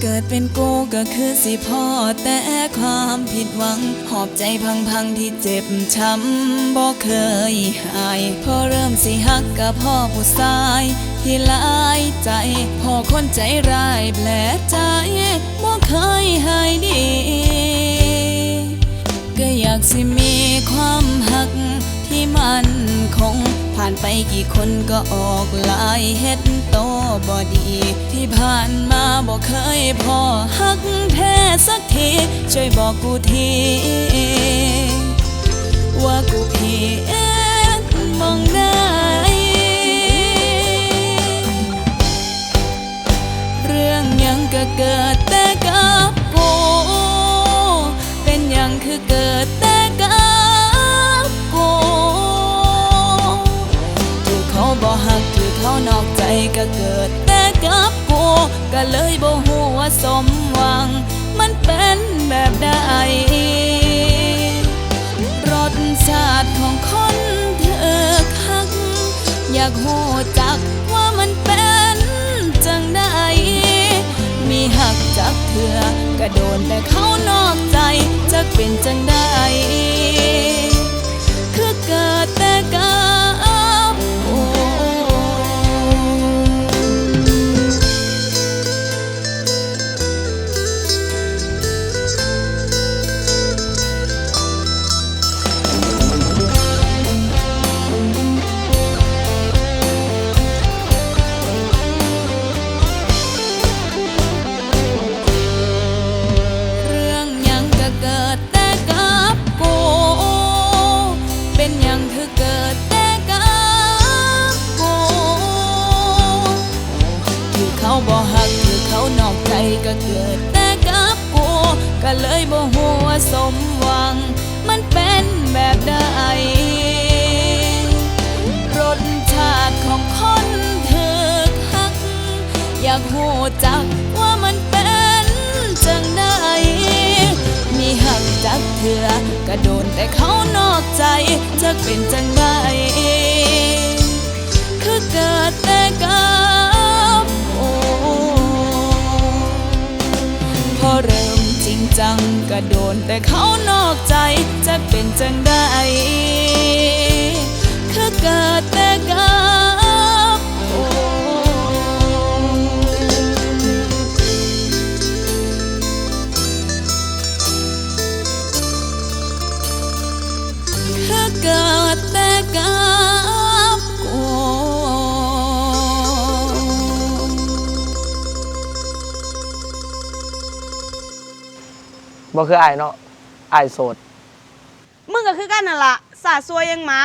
เกิดเป็นกูก็คือสิพ่อแต่ความผิดหวัง หอบใจพังๆที่เจ็บช้ำบ่เคยหายพอเริ่มสิฮักกับพ่อผู้ชาย ที่ลายใจ พ่อคนใจร้ายแผลใจบ่เคยหายดี ก็อยากสิมีความหักที่มันคง ผ่านไปกี่คนก็ออกลายเฮ็ดโตบอดี ที่ผ่านมาบอกเคยพอหักแท้สักที ช่วยบอกกูที ว่ากูผิดมองหน้าานอกใจก็เกิด แต่กับกูก็เลยบ่ฮู้ว่าสมหวัง มันเป็นแบบใดรสชาติของคนเธอคัก อยากหูจักว่ามันเป็นจังใดมีหักจากเธอกระโดนแต่เขานอกใจจะเป็นจังใด มันเป็นแบบใดรสชาติของคนเธอคัก อยากหูจักว่ามันเป็นจังใดมีหักจักเถื่อกระโดนแต่เขานอกใจจะเป็นจังใดคือเกิดแต่ งจังก็โดนแต่เขานอกใจจะเป็นจังได้คือเกิดแต่กัน บ่คืออายเนาะอายโสด มึงก็คือกันนั่นล่ะสาดซวยยังหมา